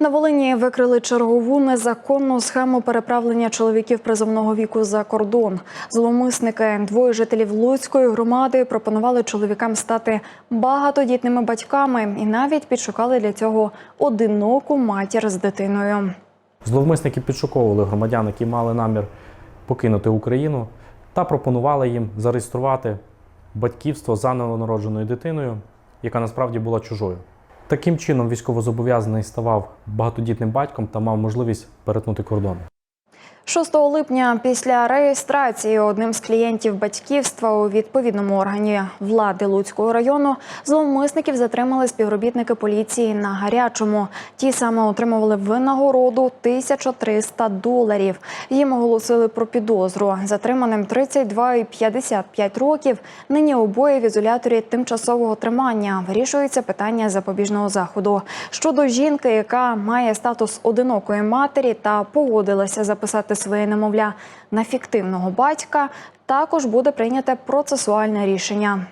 На Волині викрили чергову незаконну схему переправлення чоловіків призовного віку за кордон. Зловмисники, двоє жителів Луцької громади, пропонували чоловікам стати багатодітними батьками і навіть підшукали для цього одиноку матір з дитиною. Зловмисники підшуковували громадян, які мали намір покинути Україну, та пропонували їм зареєструвати батьківство за новонародженою дитиною, яка насправді була чужою. Таким чином, військовозобов'язаний ставав багатодітним батьком та мав можливість перетнути кордон. 6 липня після реєстрації одним з клієнтів батьківства у відповідному органі влади Луцького району зловмисників затримали співробітники поліції на гарячому. Ті саме отримували винагороду 1300 доларів. Їм оголосили про підозру. Затриманим 32 і 55 років. Нині обоє в ізоляторі тимчасового тримання. Вирішується питання запобіжного заходу. Щодо жінки, яка має статус одинокої матері та погодилася записати своє немовля на фіктивного батька, також буде прийняте процесуальне рішення.